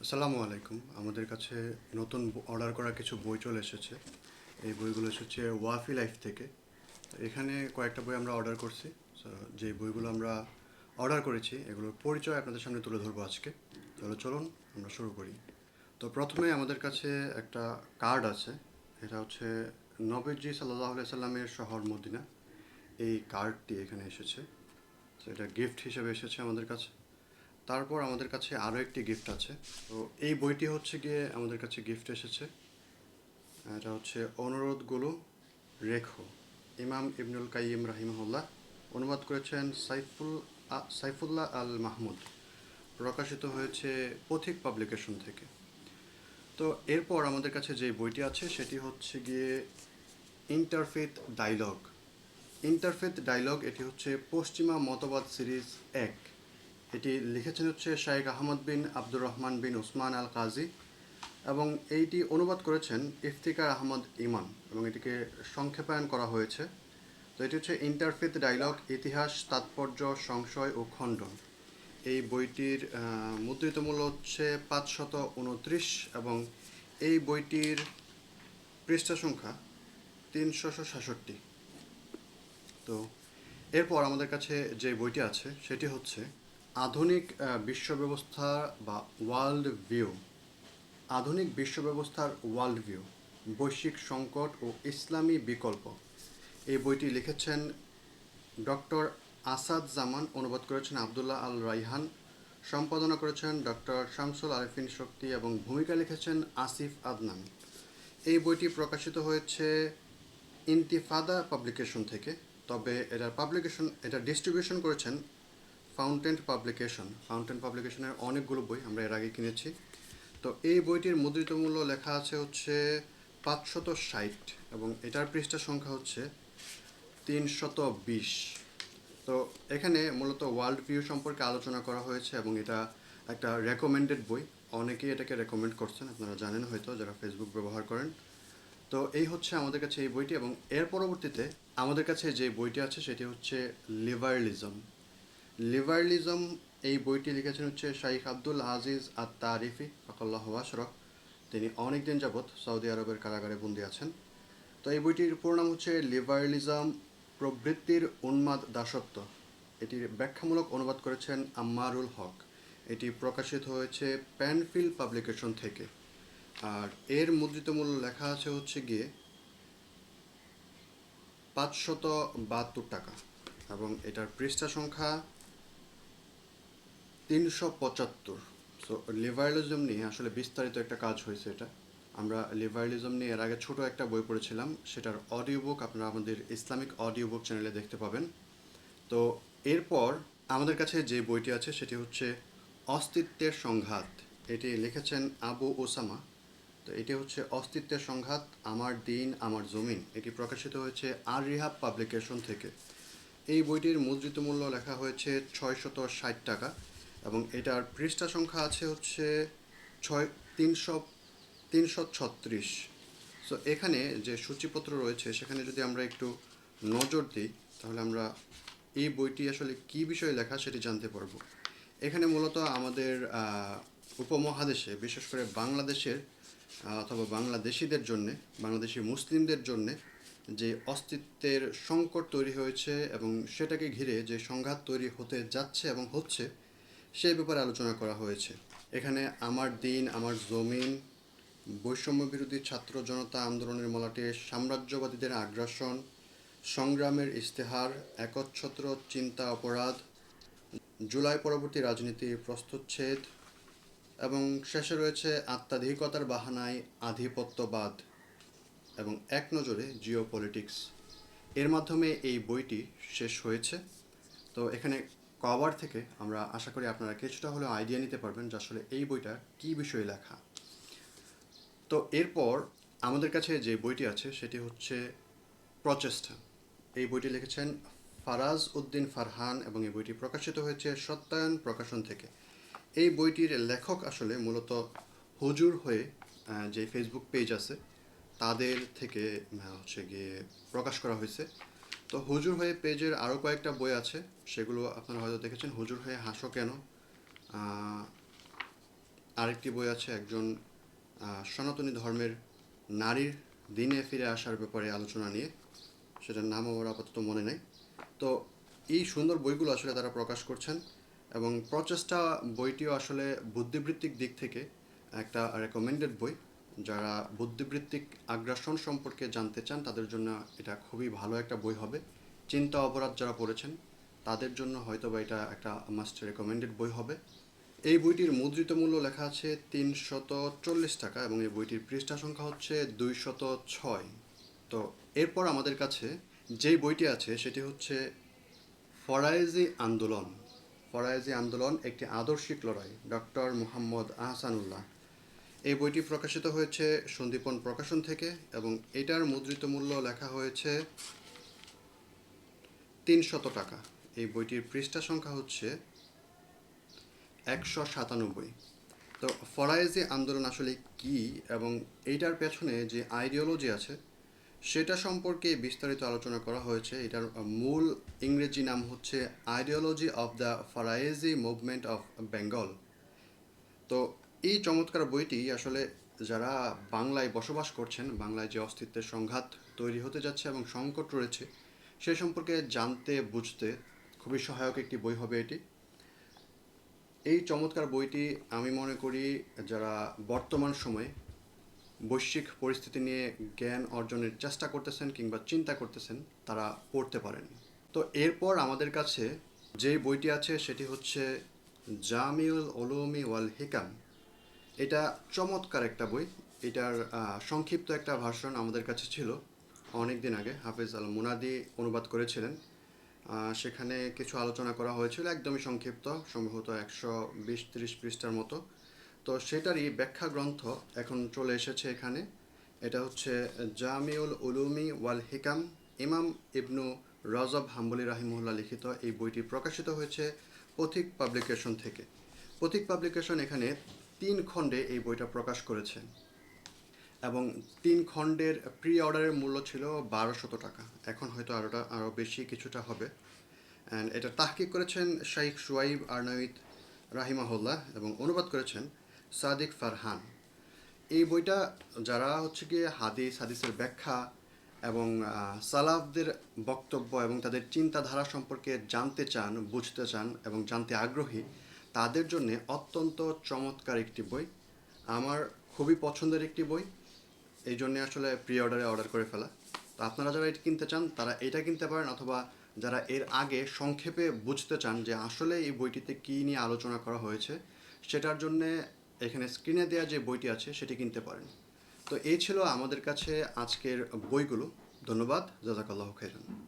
আসসালামু আলাইকুম। আমাদের কাছে নতুন অর্ডার করা কিছু বই চলে এসেছে। এই বইগুলো এসেছে ওয়াফি লাইফ থেকে। এখানে কয়েকটা বই আমরা অর্ডার করছি। যে বইগুলো আমরা অর্ডার করেছি, এগুলোর পরিচয় আপনাদের সামনে তুলে ধরবো আজকে। তাহলে চলুন, আমরা শুরু করি। তো প্রথমে আমাদের কাছে একটা কার্ড আছে। এটা হচ্ছে নবীজি সাল্লাহ সাল্লামের শহর মদিনা। এই কার্ডটি এখানে এসেছে। এটা গিফট হিসেবে এসেছে আমাদের কাছে। তারপর আমাদের কাছে আরও একটি গিফট আছে। তো এই বইটি হচ্ছে গিয়ে আমাদের কাছে গিফট এসেছে। এটা হচ্ছে অনুরোধগুলো রেখো। ইমাম ইবনুল কাইম রাহিমহল্লা অনুবাদ করেছেন সাইফুল সাইফুল্লাহ আল মাহমুদ প্রকাশিত হয়েছে পথিক পাবলিকেশন থেকে। তো এরপর আমাদের কাছে যে বইটি আছে, সেটি হচ্ছে গিয়ে ইন্টারফেথ ডায়লগ। ইন্টারফেথ ডায়লগ, এটি হচ্ছে পশ্চিমা মতবাদ সিরিজ এক। এটি লিখেছেন হচ্ছে শাইখ আহমদ বিন আব্দুর রহমান বিন ওসমান আল কাজী এবং এইটি অনুবাদ করেছেন ইফতিকার আহমদ ইমান এবং এটিকে সংক্ষেপায়ন করা হয়েছে। তো এটি হচ্ছে ইন্টারফেথ ডায়লগ, ইতিহাস, তাৎপর্য, সংশয় ও খণ্ডন। এই বইটির মুদ্রিত মূল্য হচ্ছে পাঁচশত উনত্রিশ এবং এই বইটির পৃষ্ঠা সংখ্যা তিনশো সাতষট্টি। তো এরপর আমাদের কাছে যে বইটি আছে, সেটি হচ্ছে আধুনিক বিশ্ব ব্যবস্থা বা ওয়ার্ল্ড ভিউ আধুনিক বিশ্ব ব্যবস্থার ওয়ার্ল্ড ভিউ বৈশ্বিক সংকট ও ইসলামী বিকল্প। এই বইটি লিখেছেন ডক্টর আসাদ জামান, অনুবাদ করেছেন আবদুল্লাহ আল রাইহান, সম্পাদনা করেছেন ডক্টর শামসুল আরেফিন শক্তি এবং ভূমিকা লিখেছেন আসিফ আদনান। এই বইটি প্রকাশিত হয়েছে ইন্তিফাদা পাবলিকেশন থেকে, তবে এটার পাবলিকেশন এটা ডিস্ট্রিবিউশন করেছেন ফাউন্টেন পাবলিকেশন ফাউন্টেন পাবলিকেশনের অনেকগুলো বই আমরা এর আগে কিনেছি। তো এই বইটির মুদ্রিত মূল্য লেখা আছে হচ্ছে পাঁচশত ষাট এবং এটার পৃষ্ঠা সংখ্যা হচ্ছে তিনশত বিশ। তো এখানে মূলত ওয়ার্ল্ড ভিউ সম্পর্কে আলোচনা করা হয়েছে এবং এটা একটা রেকমেন্ডেড বই। অনেকেই এটাকে রেকমেন্ড করছেন, আপনারা জানেন হয়তো যারা ফেসবুক ব্যবহার করেন। তো এই হচ্ছে আমাদের কাছে এই বইটি এবং এর পরবর্তীতে আমাদের কাছে যে বইটি আছে সেটি হচ্ছে লিবারালিজম লিবারালিজম এই বইটি লিখেছেন হচ্ছে শাইখ আব্দুল আজিজ আত তারিফি ফকল্লাহ ওয়াসরফ তিনি অনেক দিন যাবৎ সৌদি আরবের কারাগারে বন্দী আছেন। তো এই বইটির পুরো নাম হচ্ছে লিবারালিজম, প্রবৃত্তির উন্মাদ দাসত্ব। এটির ব্যাখ্যামূলক অনুবাদ করেছেন আম্মারুল হক। এটি প্রকাশিত হয়েছে প্যানফিল পাবলিকেশন থেকে। আর এর মুদ্রিত মূল্য লেখা আছে হচ্ছে গিয়ে পাঁচশত বাহাত্তর টাকা। এবং এটার পৃষ্ঠা সংখ্যা তিনশো পঁচাত্তর। সো লিবারালিজম নিয়ে আসলে বিস্তারিত একটা কাজ হয়েছে এটা। আমরা লিবারালিজম নিয়ে এর আগে ছোট একটা বই পড়েছিলাম, সেটার অডিও বুক আপনারা আমাদের ইসলামিক অডিও বুক চ্যানেলে দেখতে পাবেন। তো, এরপর আমাদের কাছে যে বইটি আছে, সেটি হচ্ছে অস্তিত্বের সংঘাত। এটি লিখেছেন আবু ওসামা। তো, এটি হচ্ছে অস্তিত্বের সংঘাত, আমার দিন, আমার জমিন। এটি প্রকাশিত হয়েছে আর রিহাব পাবলিকেশন থেকে। এই বইটির মুদ্রিত মূল্য লেখা হয়েছে ছয়শত ষাট টাকা। এবং এটার পৃষ্ঠা সংখ্যা আছে হচ্ছে ছয়, তিনশো তিনশো ছত্রিশ। সো এখানে যে সূচিপত্র রয়েছে, সেখানে যদি আমরা একটু নজর দিই, তাহলে আমরা এই বইটি আসলে কী বিষয়ে লেখা সেটি জানতে পারব। এখানে মূলত আমাদের উপমহাদেশে, বিশেষ করে বাংলাদেশের অথবা বাংলাদেশিদের জন্যে, বাংলাদেশি মুসলিমদের জন্যে যে অস্তিত্বের সংকট তৈরি হয়েছে এবং সেটাকে ঘিরে যে সংঘাত তৈরি হতে যাচ্ছে এবং হচ্ছে সেই ব্যাপারে আলোচনা করা হয়েছে। এখানে আমার দিন, আমার জমিন, বৈষম্য বিরোধী ছাত্র জনতা আন্দোলনের মলাটে সাম্রাজ্যবাদীদের আগ্রাসন, সংগ্রামের ইস্তেহার একচ্ছত্র চিন্তা অপরাধ, জুলাই পরবর্তী রাজনীতি প্রস্তুচ্ছেদ এবং শেষে রয়েছে আত্মাধিকতার বাহানায় আধিপত্যবাদ এবং এক নজরে জিও পলিটিক্স এর মাধ্যমে এই বইটি শেষ হয়েছে। তো এখানে কভার থেকে আমরা আশা করি আপনারা কিছুটা হলেও আইডিয়া নিতে পারবেন যে আসলে এই বইটা কী বিষয়ে লেখা। তো এরপর আমাদের কাছে যে বইটি আছে, সেটি হচ্ছে প্রচেষ্টা। এই বইটি লিখেছেন ফারাজ উদ্দিন ফারহান এবং এই বইটি প্রকাশিত হয়েছে সত্যায়ন প্রকাশন থেকে। এই বইটির লেখক আসলে মূলত হুজুর হয়ে যে ফেসবুক পেজ আছে, তাদের থেকে হচ্ছে গিয়ে প্রকাশ করা হয়েছে। তো হুজুর হয়ে পেজের আরও কয়েকটা বই আছে, সেগুলো আপনারা হয়তো দেখেছেন। হুজুর হয়ে হাসো কেন? আরেকটি বই আছে, একজন সনাতনী ধর্মের নারীর দিনে ফিরে আসার ব্যাপারে আলোচনা নিয়ে। সেটার নাম আমার আপাতত মনে নেই। তো এই সুন্দর বইগুলো আসলে তারা প্রকাশ করছেন এবং প্রচেষ্টা বইটিও আসলে বুদ্ধিবৃত্তিক দিক থেকে একটা রেকমেন্ডেড বই। যারা বুদ্ধিবৃত্তিক আগ্রাসন সম্পর্কে জানতে চান, তাদের জন্য এটা খুবই ভালো একটা বই হবে। চিন্তা অপরাধ যারা পড়েছেন, তাদের জন্য হয়তো বা এটা একটা মাস্ট রেকমেন্ডেড বই হবে। এই বইটির মুদ্রিত মূল্য লেখা আছে তিনশত চল্লিশ টাকা এবং এই বইটির পৃষ্ঠা সংখ্যা হচ্ছে দুইশত ছয়। তো এরপর আমাদের কাছে যেই বইটি আছে, সেটি হচ্ছে ফরায়েজি আন্দোলন। ফরায়েজি আন্দোলন একটি আদর্শিক লড়াই, ডক্টর মুহাম্মদ আহসানুল্লাহ। এই বইটি প্রকাশিত হয়েছে সন্দীপন প্রকাশন থেকে এবং এটার মুদ্রিত মূল্য লেখা হয়েছে তিনশত টাকা। এই বইটির পৃষ্ঠা সংখ্যা হচ্ছে একশো সাতানব্বই। তো ফরায়েজি আন্দোলন আসলে কি এবং এইটার পেছনে যে আইডিওলজি আছে, সেটা সম্পর্কে বিস্তারিত আলোচনা করা হয়েছে। এটার মূল ইংরেজি নাম হচ্ছে ideology of the Faraizi movement of Bengal. তো এই চমৎকার বইটি আসলে যারা বাংলায় বসবাস করছেন, বাংলায় যে অস্তিত্বের সংঘাত তৈরি হতে যাচ্ছে এবং সংকট রয়েছে, সে সম্পর্কে জানতে, বুঝতে খুবই সহায়ক একটি বই হবে এটি। এই চমৎকার বইটি আমি মনে করি যারা বর্তমান সময়ে বৈশ্বিক পরিস্থিতি নিয়ে জ্ঞান অর্জনের চেষ্টা করতেছেন কিংবা চিন্তা করতেছেন, তারা পড়তে পারেন। তো এরপর আমাদের কাছে যে বইটি আছে, সেটি হচ্ছে জামিউল ওলুমি ওয়াল হিকাম। এটা চমৎকার একটা বই। এটার সংক্ষিপ্ত একটা ভার্সন আমাদের কাছে ছিল অনেক দিন আগে। হাফিজ আল মুনাদি অনুবাদ করেছিলেন। সেখানে কিছু আলোচনা করা হয়েছিল, একদমই সংক্ষিপ্ত, সম্ভবত একশো বিশ ত্রিশ পৃষ্ঠার মতো। তো সেটারই ব্যাখ্যা গ্রন্থ এখন চলে এসেছে এখানে। এটা হচ্ছে জামিউল উলুমি ওয়াল হিকাম, ইমাম ইবনু রজব হাম্বলি রাহিমুল্লাহ লিখিত এই বইটি প্রকাশিত হয়েছে পথিক পাবলিকেশন থেকে। পথিক পাবলিকেশন এখানে তিন খণ্ডে এই বইটা প্রকাশ করেছে। এবং তিন খণ্ডের প্রি অর্ডারের মূল্য ছিল বারোশত টাকা। এখন হয়তো আরোটা আরও বেশি কিছুটা হবে। অ্যান্ড এটা তাহকিক করেছেন শাইখ সুয়াইব আর্নাইদ রাহিমাহুল্লাহ এবং অনুবাদ করেছেন সাদিক ফারহান। এই বইটা যারা হচ্ছে গিয়ে হাদিস, হাদিসের ব্যাখ্যা এবং সালাফদের বক্তব্য এবং তাদের চিন্তাধারা সম্পর্কে জানতে চান, বুঝতে চান এবং জানতে আগ্রহী তাদের জন্য অত্যন্ত চমৎকার একটি বই। আমার খুবই পছন্দের একটি বই। এই জন্য আসলে প্রি অর্ডারে অর্ডার করে ফেলা। তো আপনারা যারা এটা কিনতে চান, তারা এটা কিনতে পারেন অথবা যারা এর আগে সংক্ষেপে বুঝতে চান যে আসলে এই বইটিতে কী নিয়ে আলোচনা করা হয়েছে, সেটার জন্যে এখানে স্ক্রিনে দেওয়া যে বইটি আছে, সেটি কিনতে পারেন। তো এই ছিল আমাদের কাছে আজকের বইগুলো। ধন্যবাদ। জাজাকাল্লাহ খেরান